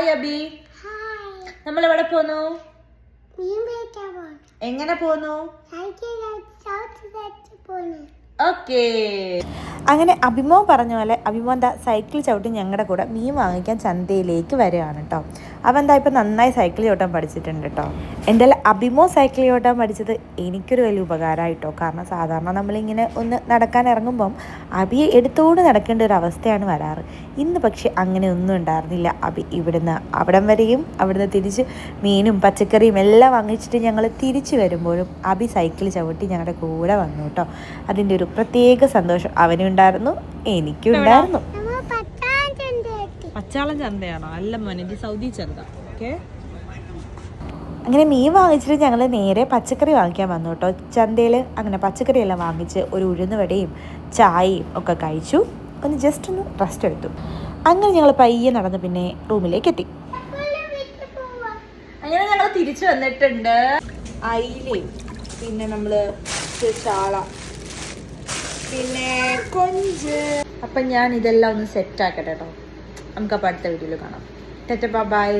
Hi Abi നമ്മൾ എവിടെ പോന്നു? എങ്ങനെ പോന്നു. ഓക്കേ. അങ്ങനെ അഭിമോ പറഞ്ഞ പോലെ അഭിമോ എന്താ സൈക്കിൾ ചവിട്ടി ഞങ്ങളുടെ കൂടെ മീൻ വാങ്ങിക്കാൻ ചന്തയിലേക്ക് വരികയാണ് കേട്ടോ അവൻ എന്താ ഇപ്പം നന്നായി സൈക്കിൾ ചവിട്ടാൻ പഠിച്ചിട്ടുണ്ട് കേട്ടോ എന്റെ അഭിമോ സൈക്കിൾ ചവിട്ടാൻ പഠിച്ചത് എനിക്കൊരു വലിയ ഉപകാരമായിട്ടോ കാരണം സാധാരണ നമ്മളിങ്ങനെ ഒന്ന് നടക്കാൻ ഇറങ്ങുമ്പം അബിയെ എടുത്തുകൊണ്ട് നടക്കേണ്ട ഒരു അവസ്ഥയാണ് വരാറ്. ഇന്ന് പക്ഷേ അങ്ങനെ ഒന്നും ഉണ്ടായിരുന്നില്ല. അബി ഇവിടുന്ന് അവിടം വരെയും അവിടുന്ന് തിരിച്ച് മീനും പച്ചക്കറിയും എല്ലാം വാങ്ങിച്ചിട്ട് ഞങ്ങൾ തിരിച്ചു വരുമ്പോഴും അബി സൈക്കിൾ ചവിട്ടി ഞങ്ങളുടെ കൂടെ വന്നു കേട്ടോ അതിന്റെ ഒരു പ്രത്യേക സന്തോഷം അവനുണ്ടായിരുന്നു എനിക്കും ഉണ്ടായിരുന്നു. പച്ചാളം ചന്തയാണോ? അല്ല മോനെ സൗദി ചന്ത. ഓക്കെ. അങ്ങനെ മീൻ വാങ്ങിച്ചിട്ട് ഞങ്ങൾ നേരെ പച്ചക്കറി വാങ്ങിക്കാൻ വന്നു കേട്ടോ. ചന്തയിൽ അങ്ങനെ പച്ചക്കറിയെല്ലാം വാങ്ങിച്ച് ഒരു ഉഴുന്ന് വടയും ചായയും ഒക്കെ കഴിച്ചു. ഒന്ന് ജസ്റ്റ് ഒന്ന് റെസ്റ്റ് എടുത്തു. അങ്ങനെ ഞങ്ങൾ പയ്യെ നടന്ന് പിന്നെ റൂമിലേക്ക് എത്തി. അങ്ങനെ ഞങ്ങൾ തിരിച്ചു വന്നിട്ടുണ്ട്. അയിലയും പിന്നെ നമ്മൾ ചാള. പിന്നെ കൊഞ്ച്. അപ്പം ഞാൻ ഇതെല്ലാം ഒന്ന് സെറ്റ് ആക്കട്ടെ കേട്ടോ നമുക്ക് അപ്പോൾ അടുത്ത വീഡിയോയിൽ കാണാം. ടെറ്റ ബൈ